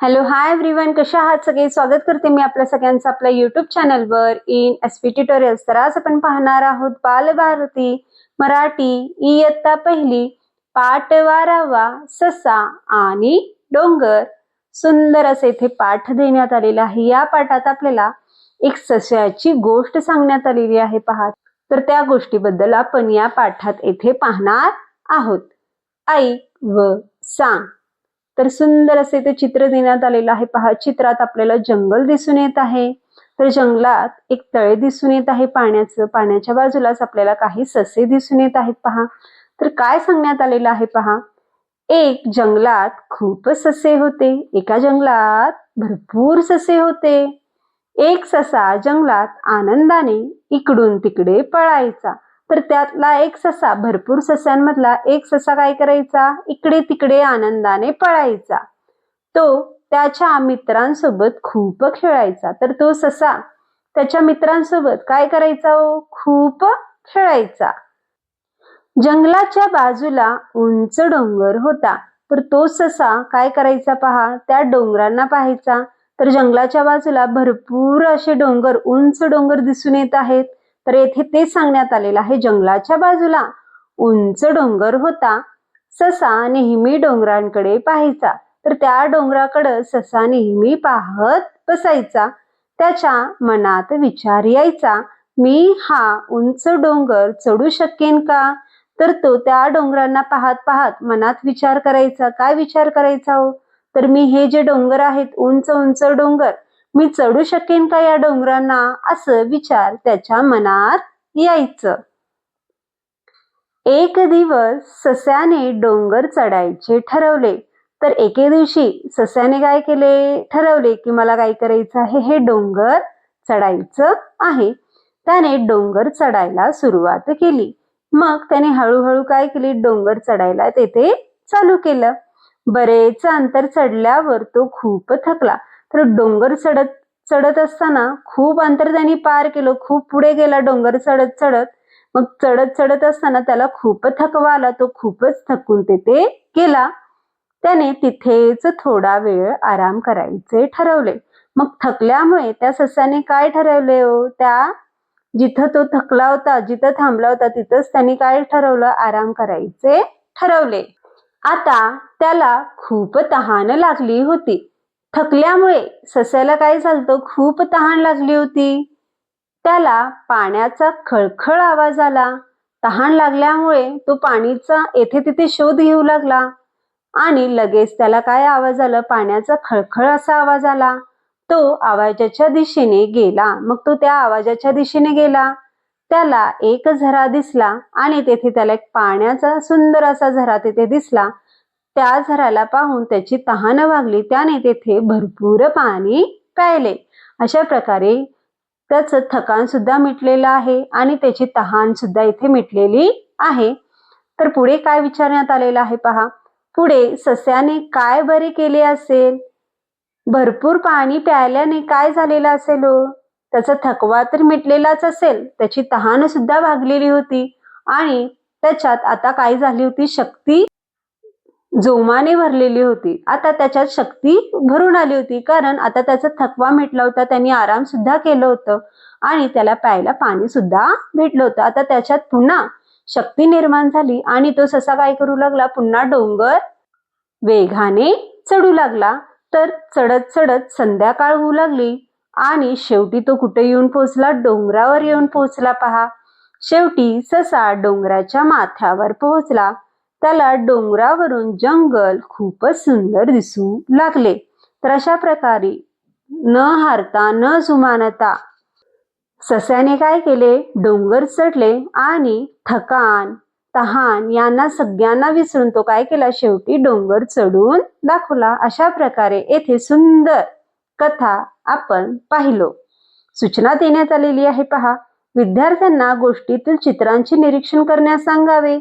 Hello hi everyone कशा आहात सगळे? स्वागत करते मी आपल्या सगळ्यांचं आपल्या युट्यूब चॅनलवर इन एस पी ट्युटोरियल्स तर आज आपण पाहणार आहोत बालभारती मराठी इयत्ता पहिली पाठ वारावा ससा आणि डोंगर. सुंदर असे इथे पाठ देण्यात आलेला आहे. या पाठात आपल्याला एक सस्याची गोष्ट सांगण्यात आलेली आहे पहा. तर त्या गोष्टीबद्दल आपण या पाठात येथे पाहणार आहोत. ऐक व सांग. तर सुंदर असे ते चित्र देण्यात आलेलं आहे. पहा चित्रात आपल्याला जंगल दिसून येत आहे. तर जंगलात एक तळे दिसून येत आहे पाण्याचं. पाण्याच्या बाजूलाच आपल्याला काही ससे दिसून येत आहेत. पहा तर काय सांगण्यात आलेलं आहे पहा? एक जंगलात खूप ससे होते. एका जंगलात भरपूर ससे होते. एक ससा जंगलात आनंदाने इकडून तिकडे पळायचा. तर त्यातला एक ससा भरपूर सस्यांमधला एक ससा काय करायचा? इकडे तिकडे आनंदाने पळायचा. तो त्याच्या मित्रांसोबत खूप खेळायचा. तर तो ससा त्याच्या मित्रांसोबत काय करायचा हो? खूप खेळायचा. जंगलाच्या बाजूला उंच डोंगर होता. तर तो ससा काय करायचा पहा? त्या डोंगरांना पाहायचा. तर जंगलाच्या बाजूला भरपूर असे डोंगर उंच डोंगर दिसून येत आहेत. तर येथे ते सांगण्यात आलेलं आहे जंगलाच्या बाजूला उंच डोंगर होता ससा नेहमी डोंगरांकडे पाहायचा. तर त्या डोंगराकडे ससा नेहमी पाहत बसायचा. त्याच्या मनात विचार यायचा मी हा उंच डोंगर चढू शकेन का? तर तो त्या डोंगरांना पाहत पाहत मनात विचार करायचा काय विचार करायचा हो? तर मी हे जे डोंगर आहेत उंच उंच डोंगर मी चढू शकेन का या डोंगरांना? असं विचार त्याच्या मनात यायचं. एक दिवस सस्याने डोंगर चढायचे ठरवले. तर एके दिवशी सस्याने काय केले? ठरवले की मला काय करायचं आहे? हे डोंगर चढायचं आहे. त्याने डोंगर चढायला सुरुवात केली. मग त्याने हळूहळू काय केली? डोंगर चढायला तेथे चालू केलं. बरेच अंतर चढल्यावर तो खूप थकला. तर डोंगर चढत चढत असताना खूप अंतर त्यांनी पार केलं खूप पुढे गेला डोंगर चढत चढत. मग चढत चढत असताना त्याला खूप थकवा आला तो खूपच थकून तेथे गेला. त्याने तिथेच थोडा वेळ आराम करायचे ठरवले. मग थकल्यामुळे त्या सस्याने काय ठरवले हो? त्या जिथं तो थकला होता जिथं थांबला होता तिथंच त्यांनी काय ठरवलं? आराम करायचे ठरवले. आता त्याला खूप तहान लागली होती. थकल्यामुळे सस्याला काय झालं खूप तहान लागली होती. त्याला पाण्याचा खळखळ आवाज आला. तहान लागल्यामुळे तो पाणीचा येथे तिथे शोध घेऊ लागला आणि लगेच त्याला काय आवाज आला? पाण्याचा खळखळ असा आवाज आला. तो आवाजाच्या दिशेने गेला. मग तो त्या आवाजाच्या दिशेने गेला. त्याला एक झरा दिसला आणि तेथे त्याला एक पाण्याचा सुंदर असा झरा तिथे दिसला. त्या झराला पाहून त्याची तहान वागली. त्याने तेथे भरपूर पाणी प्यायले. अशा प्रकारे त्याचं थकान सुद्धा मिटलेलं आहे आणि त्याची तहान सुद्धा इथे मिटलेली आहे. तर पुढे काय विचारण्यात आलेलं आहे पहा. पुढे सस्याने काय बरे केले असेल? भरपूर पाणी प्यायल्याने काय झालेलं असेल हो? त्याचा थकवा तर मिटलेलाच असेल. त्याची तहान सुद्धा भागलेली होती आणि त्याच्यात आता काय झाली होती? शक्ती जोमाने भरलेली होती. आता त्याच्यात शक्ती भरून आली होती. कारण आता त्याचा थकवा मिटला होता. त्यांनी आराम सुद्धा केलं होतं. आणि त्याला प्यायला पाणी सुद्धा भेटलं होतं. आता त्याच्यात पुन्हा शक्ती निर्माण झाली. आणि तो ससा काय करू लागला? पुन्हा डोंगर वेगाने चढू लागला. तर चढत चढत संध्याकाळ होऊ लागली. आणि शेवटी तो कुठे येऊन पोहोचला? डोंगरावर येऊन पोहोचला पहा. शेवटी ससा डोंगराच्या माथ्यावर पोहोचला. त्याला डोंगरावरून जंगल खूपच सुंदर दिसू लागले. तर अशा प्रकारे न हारता न जुमानता सस्याने काय केले? डोंगर चढले आणि थकान तहान यांना सगळ्यांना विसरून तो काय केला? शेवटी डोंगर चढून दाखवला. अशा प्रकारे येथे सुंदर कथा आपण पाहिलो. सूचना देण्यात आलेली आहे पहा. विद्यार्थ्यांना गोष्टीतील चित्रांचे निरीक्षण करण्यास सांगावे.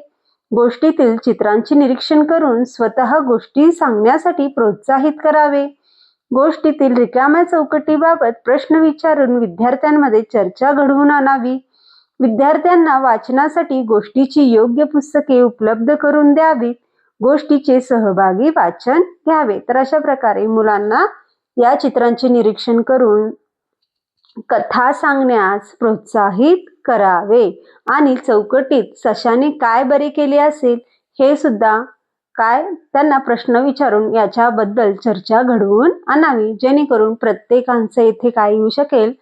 गोष्टीतील चित्रांचे निरीक्षण करून स्वतः गोष्टी सांगण्यासाठी प्रोत्साहित करावे. गोष्टीतील रिकाम्या चौकटीबाबत प्रश्न विचारून विद्यार्थ्यांमध्ये चर्चा घडवून आणावी. विद्यार्थ्यांना वाचनासाठी गोष्टीची योग्य पुस्तके उपलब्ध करून द्यावीत. गोष्टीचे सहभागी वाचन घ्यावे. तर अशा प्रकारे मुलांना या चित्रांचे निरीक्षण करून कथा सांगण्यास प्रोत्साहित करावे? आणि चौकटीत सशाने काय बरे केले असेल? हे सुद्धा काय? त्यांना प्रश्न विचारून याच्याबद्दल चर्चा घडवून आणावी जेणेकरून प्रत्येकांचं येथे काय येऊ शकेल?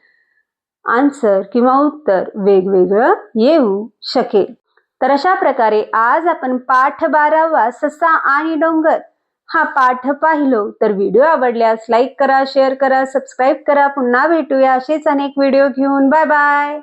आन्सर किंवा उत्तर वेगवेगळं येऊ शकेल. तर अशा प्रकारे आज आपण पाठ बारावा ससा आणि डोंगर हा पाठ पाहिलो. तर व्हिडिओ आवडल्यास लाईक करा शेअर करा सबस्क्राईब करा. पुन्हा भेटूया असेच अनेक व्हिडिओ घेऊन. Bye bye.